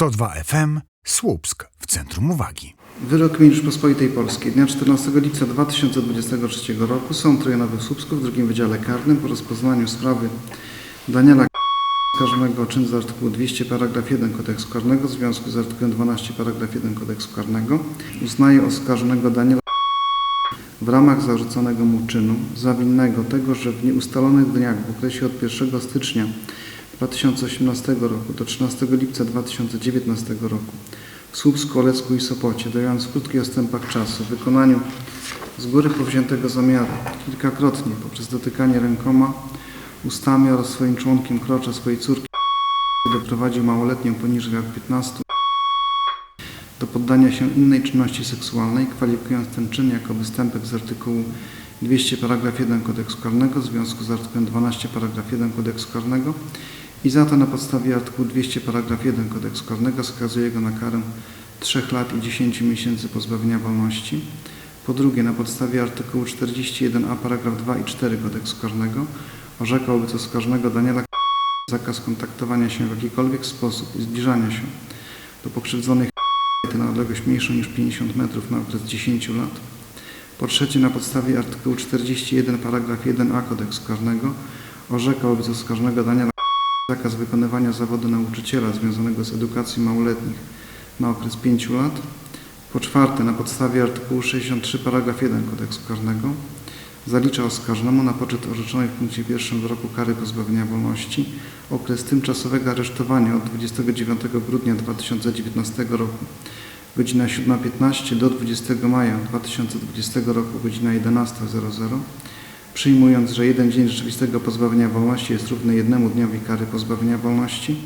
102 FM Słupsk w centrum uwagi. Wyrok Gminy Rzeczpospolitej Polskiej dnia 14 lipca 2023 roku Sąd Rejonowy w Słupsku w drugim Wydziale Karnym po rozpoznaniu sprawy Daniela oskarżonego o czyn z artykułu 200 paragraf 1 Kodeksu Karnego w związku z artykułem 12 paragraf 1 Kodeksu Karnego uznaje oskarżonego Daniela w ramach zarzuconego mu czynu za winnego tego, że w nieustalonych dniach w okresie od 1 stycznia 2018 roku do 13 lipca 2019 roku. W Słupsku, Olecku i Sopocie, dając w krótkich odstępach czasu w wykonaniu z góry powziętego zamiaru kilkakrotnie poprzez dotykanie rękoma, ustami oraz swoim członkiem krocza swojej córki doprowadził małoletnią poniżej lat 15 do poddania się innej czynności seksualnej, kwalifikując ten czyn jako występek z artykułu 200 paragraf 1 Kodeksu Karnego w związku z artykułem 12 paragraf 1 Kodeksu Karnego i za to na podstawie artykułu 200 paragraf 1 Kodeksu Karnego skazuje go na karę 3 lat i 10 miesięcy pozbawienia wolności. Po drugie, na podstawie artykułu 41a paragraf 2 i 4 Kodeksu Karnego orzeka wobec oskarżonego Daniela zakaz kontaktowania się w jakikolwiek sposób i zbliżania się do pokrzywdzonych na odległość mniejszą niż 50 metrów na okres 10 lat. Po trzecie, na podstawie artykułu 41 paragraf 1a Kodeksu Karnego orzeka wobec oskarżonego Daniela zakaz wykonywania zawodu nauczyciela związanego z edukacją małoletnich na okres 5 lat. Po czwarte, na podstawie artykułu 63 paragraf 1 Kodeksu Karnego zalicza oskarżonemu na poczet orzeczonej w punkcie pierwszym wyroku kary pozbawienia wolności okres tymczasowego aresztowania od 29 grudnia 2019 roku godzina 7.15 do 20 maja 2020 roku godzina 11.00 przyjmując, że jeden dzień rzeczywistego pozbawienia wolności jest równy jednemu dniowi kary pozbawienia wolności